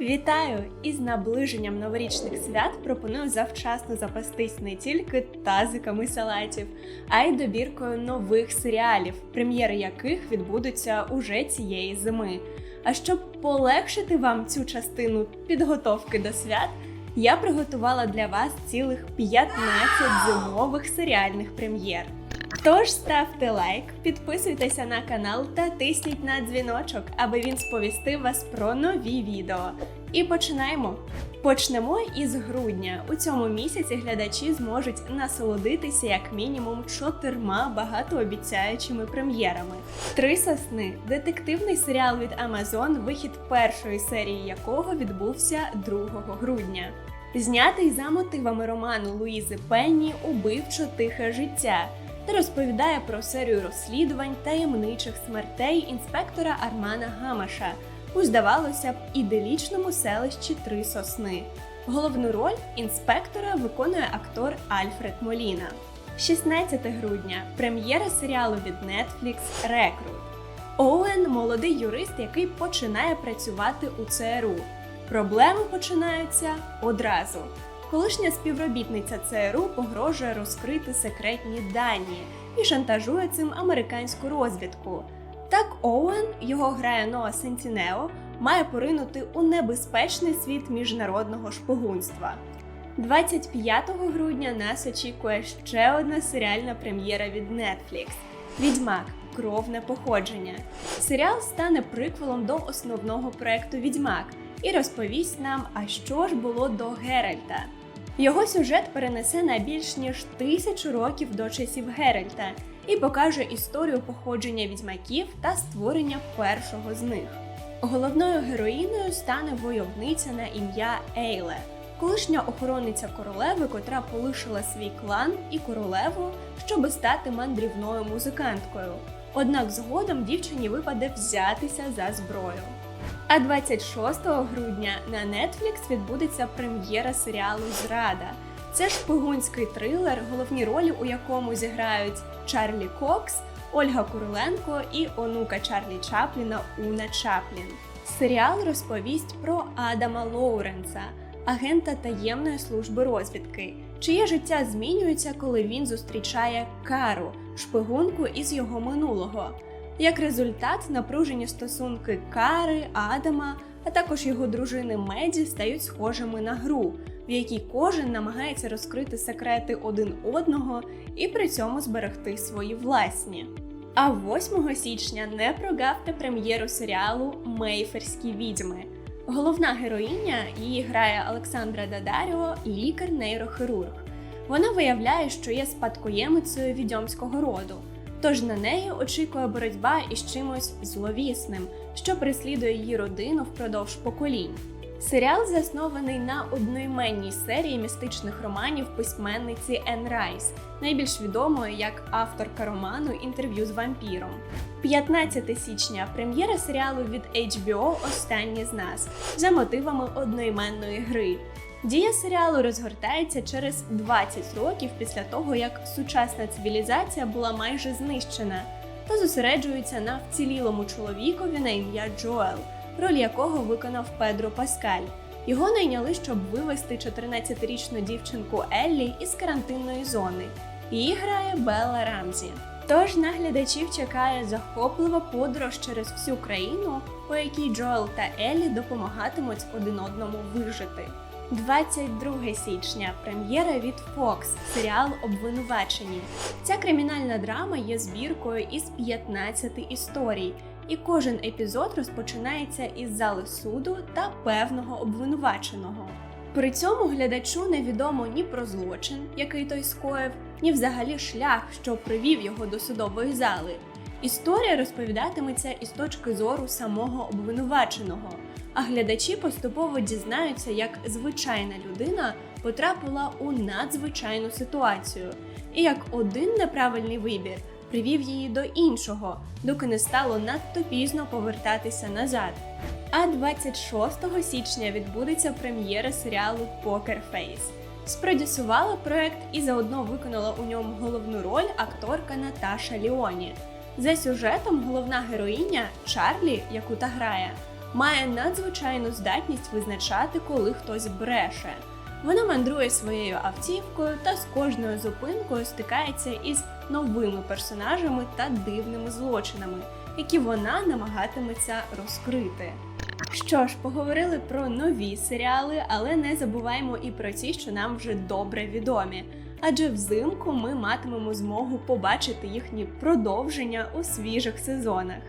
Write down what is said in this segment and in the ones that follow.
Вітаю! Із наближенням новорічних свят пропоную завчасно запастись не тільки тазиками салатів, а й добіркою нових серіалів, прем'єри яких відбудуться уже цієї зими. А щоб полегшити вам цю частину підготовки до свят, я приготувала для вас цілих 15 зимових серіальних прем'єр. Тож ставте лайк, підписуйтеся на канал та тисніть на дзвіночок, аби він сповістив вас про нові відео. І починаємо. Почнемо із грудня. У цьому місяці глядачі зможуть насолодитися як мінімум чотирма багатообіцяючими прем'єрами. Три сосни детективний серіал від Amazon, вихід першої серії якого відбувся 2 грудня. Знятий за мотивами роману Луїзи Пенні Убивчо тихе життя та розповідає про серію розслідувань таємничих смертей інспектора Армана Гамаша у, здавалося б, іделічному селищі Три Сосни. Головну роль інспектора виконує актор Альфред Моліна. 16 грудня прем'єра серіалу від Netflix Рекрут. Оуен молодий юрист, який починає працювати у ЦРУ. Проблеми починаються одразу. Колишня співробітниця ЦРУ погрожує розкрити секретні дані і шантажує цим американську розвідку. Так Оуен, його грає Ноа Сентінео, має поринути у небезпечний світ міжнародного шпигунства. 25 грудня нас очікує ще одна серіальна прем'єра від Netflix Відьмак Кровне походження. Серіал стане приквелом до основного проекту Відьмак і розповість нам, а що ж було до Геральта. Його сюжет перенесе на більш ніж тисячу років до часів Геральта і покаже історію походження відьмаків та створення першого з них. Головною героїною стане войовниця на ім'я Ейле, колишня охоронниця королеви, котра полишила свій клан і королеву, щоби стати мандрівною музиканткою. Однак згодом дівчині випаде взятися за зброю. А 26 грудня на Netflix відбудеться прем'єра серіалу Зрада. Це шпигунський трилер, головні ролі у якому зіграють Чарлі Кокс, Ольга Куриленко і онука Чарлі Чапліна Уна Чаплін. Серіал розповість про Адама Лоуренса, агента таємної служби розвідки, чиє життя змінюється, коли він зустрічає Кару, шпигунку із його минулого. Як результат, напружені стосунки Кари, Адама, а також його дружини Меді стають схожими на гру, в якій кожен намагається розкрити секрети один одного і при цьому зберегти свої власні. А 8 січня не прогавте прем'єру серіалу Мейферські відьми. Головна героїня її грає Олександра Дадаріо, лікар-нейрохірург. Вона виявляє, що є спадкоємицею відьомського роду. Тож на неї очікує боротьба із чимось зловісним, що преслідує її родину впродовж поколінь. Серіал заснований на одноіменній серії містичних романів письменниці Ен Райс, найбільш відомої як авторка роману Інтерв'ю з вампіром. 15 січня прем'єра серіалу від HBO Останні з нас за мотивами одноіменної гри. Дія серіалу розгортається через 20 років після того, як сучасна цивілізація була майже знищена, та зосереджується на вцілілому чоловікові на ім'я Джоел, роль якого виконав Педро Паскаль. Його найняли, щоб вивести 14-річну дівчинку Еллі із карантинної зони. Її грає Белла Рамзі. Тож на глядачів чекає захоплива подорож через всю країну, у якій Джоел та Еллі допомагатимуть один одному вижити. 22 січня прем'єра від Fox, серіал Обвинувачені. Ця кримінальна драма є збіркою із 15 історій, і кожен епізод розпочинається із зали суду та певного обвинуваченого. При цьому глядачу невідомо ні про злочин, який той скоїв, ні взагалі шлях, що привів його до судової зали. Історія розповідатиметься із точки зору самого обвинуваченого, а глядачі поступово дізнаються, як звичайна людина потрапила у надзвичайну ситуацію, і як один неправильний вибір привів її до іншого, доки не стало надто пізно повертатися назад. А 26 січня відбудеться прем'єра серіалу Покер Фейс. Спродюсувала проект і заодно виконала у ньому головну роль акторка Наташа Ліоні. За сюжетом головна героїня Чарлі, яку та грає, має надзвичайну здатність визначати, коли хтось бреше. Вона мандрує своєю автівкою та з кожною зупинкою стикається із новими персонажами та дивними злочинами, які вона намагатиметься розкрити. Що ж, поговорили про нові серіали, але не забуваємо і про ті, що нам вже добре відомі. Адже взимку ми матимемо змогу побачити їхні продовження у свіжих сезонах.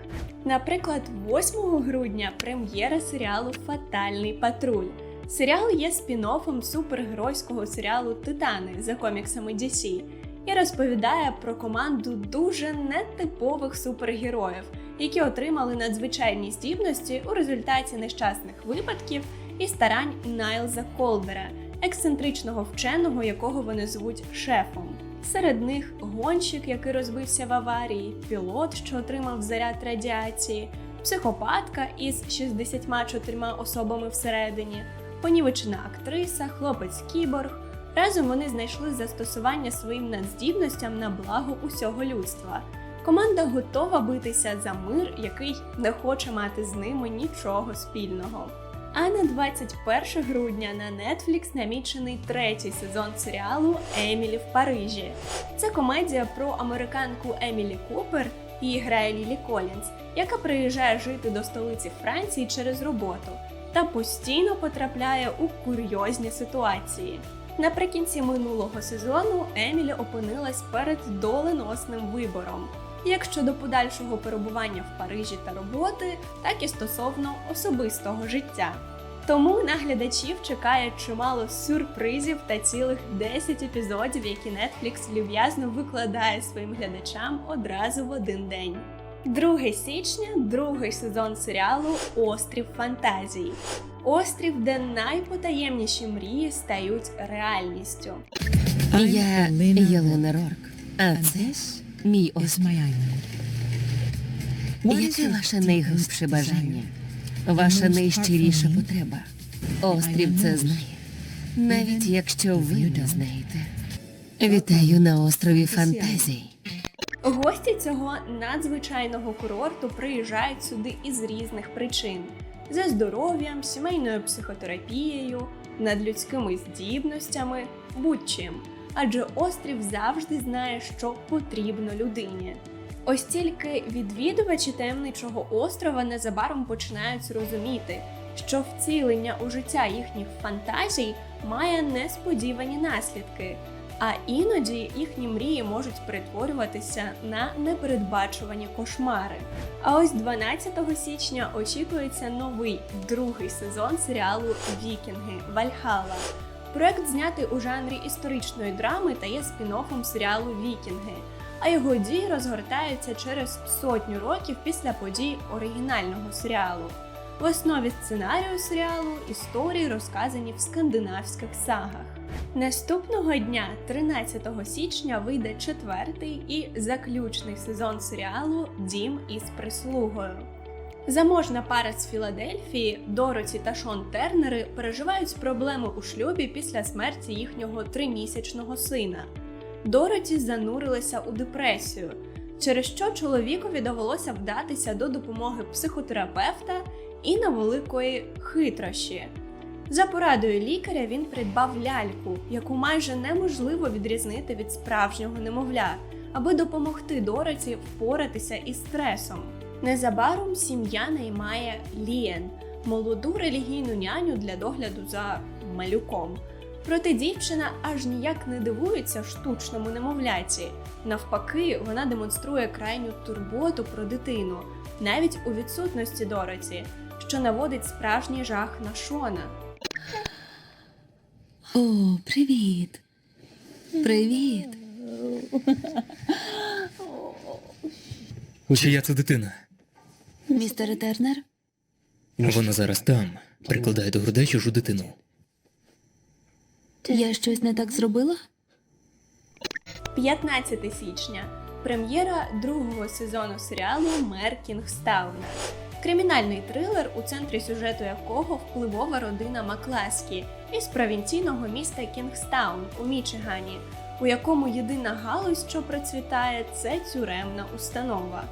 Наприклад, 8 грудня прем'єра серіалу Фатальний патруль. Серіал є спін-оффом супергеройського серіалу Титани за коміксами DC і розповідає про команду дуже нетипових супергероїв, які отримали надзвичайні здібності у результаті нещасних випадків і старань Найлза Колдера, ексцентричного вченого, якого вони звуть шефом. Серед них гонщик, який розбився в аварії, пілот, що отримав заряд радіації, психопатка із 64 особами всередині, понівечена актриса, хлопець кіборг. Разом вони знайшли застосування своїм надздібностям на благо усього людства. Команда готова битися за мир, який не хоче мати з ними нічого спільного. А на 21 грудня на Netflix намічений третій сезон серіалу Емілі в Парижі. Це комедія про американку Емілі Купер, її грає Лілі Колінз, яка приїжджає жити до столиці Франції через роботу та постійно потрапляє у курйозні ситуації. Наприкінці минулого сезону Емілі опинилась перед доленосним вибором як щодо подальшого перебування в Парижі та роботи, так і стосовно особистого життя. Тому на глядачів чекає чимало сюрпризів та цілих 10 епізодів, які Netflix люб'язно викладає своїм глядачам одразу в один день. 2 січня, другий сезон серіалу Острів фантазії. Острів, де найпотаємніші мрії стають реальністю. Я Єлена Рорк, а це мій острів. Яке ваше найглибше бажання? Ваша найщиріша потреба? Острів це знає, навіть якщо ви не знаєте. Вітаю на острові фантазій. Гості цього надзвичайного курорту приїжджають сюди із різних причин: за здоров'ям, сімейною психотерапією, надлюдськими здібностями, будь-чим. Адже острів завжди знає, що потрібно людині. Ось тільки відвідувачі таємничого острова незабаром починають розуміти, що вцілення у життя їхніх фантазій має несподівані наслідки, а іноді їхні мрії можуть перетворюватися на непередбачувані кошмари. А ось 12 січня очікується новий другий сезон серіалу Вікінги Вальхала. Проект знятий у жанрі історичної драми та є спін-оффом серіалу Вікінги, а його дії розгортаються через сотню років після подій оригінального серіалу. В основі сценарію серіалу історії розказані в скандинавських сагах. Наступного дня, 13 січня, вийде четвертий і заключний сезон серіалу Дім із прислугою. Заможна пара з Філадельфії, Дороті та Шон Тернери переживають проблеми у шлюбі після смерті їхнього тримісячного сина. Дороті занурилася у депресію, через що чоловікові довелося вдатися до допомоги психотерапевта і на великої хитрощі. За порадою лікаря він придбав ляльку, яку майже неможливо відрізнити від справжнього немовля, аби допомогти Дороті впоратися із стресом. Незабаром сім'я наймає Лієн, молоду релігійну няню для догляду за малюком. Проте дівчина аж ніяк не дивується штучному немовляті. Навпаки, вона демонструє крайню турботу про дитину, навіть у відсутності Дороті, що наводить справжній жах на Шона. О, привіт. Привіт. Чия це дитина? Містер Тернер? Вона зараз там, прикладає до грудей чужу дитину. Я щось не так зробила? 15 січня. Прем'єра другого сезону серіалу Мер Кінгстауна. Кримінальний трилер, у центрі сюжету якого впливова родина Макласкі із провінційного міста Кінгстаун у Мічигані, у якому єдина галузь, що процвітає, це тюремна установа.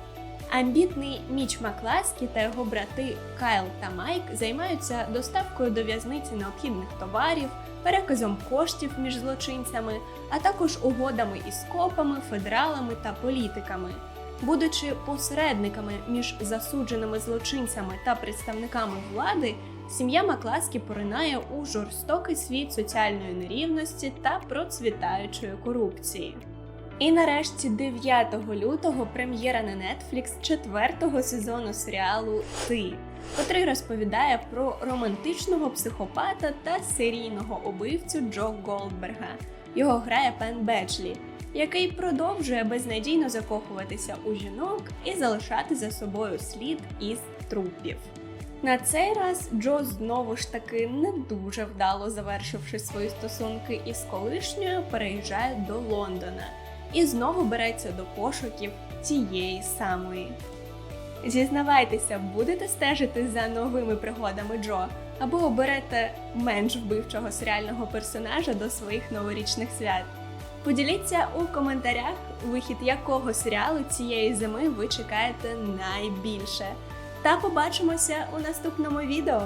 Амбітний Міч Макласкі та його брати Кайл та Майк займаються доставкою до в'язниці необхідних товарів, переказом коштів між злочинцями, а також угодами із копами, федералами та політиками. Будучи посередниками між засудженими злочинцями та представниками влади, сім'я Макласкі поринає у жорстокий світ соціальної нерівності та процвітаючої корупції. І нарешті 9 лютого прем'єра на Netflix четвертого сезону серіалу Ти, котрий розповідає про романтичного психопата та серійного убивцю Джо Голдберга. Його грає Пен Бечлі, який продовжує безнадійно закохуватися у жінок і залишати за собою слід із трупів. На цей раз Джо знову ж таки не дуже вдало завершивши свої стосунки із колишньою, переїжджає до Лондона і знову береться до пошуків тієї самої. Зізнавайтеся, будете стежити за новими пригодами Джо або оберете менш вбивчого серіального персонажа до своїх новорічних свят. Поділіться у коментарях, вихід якого серіалу цієї зими ви чекаєте найбільше. Та побачимося у наступному відео.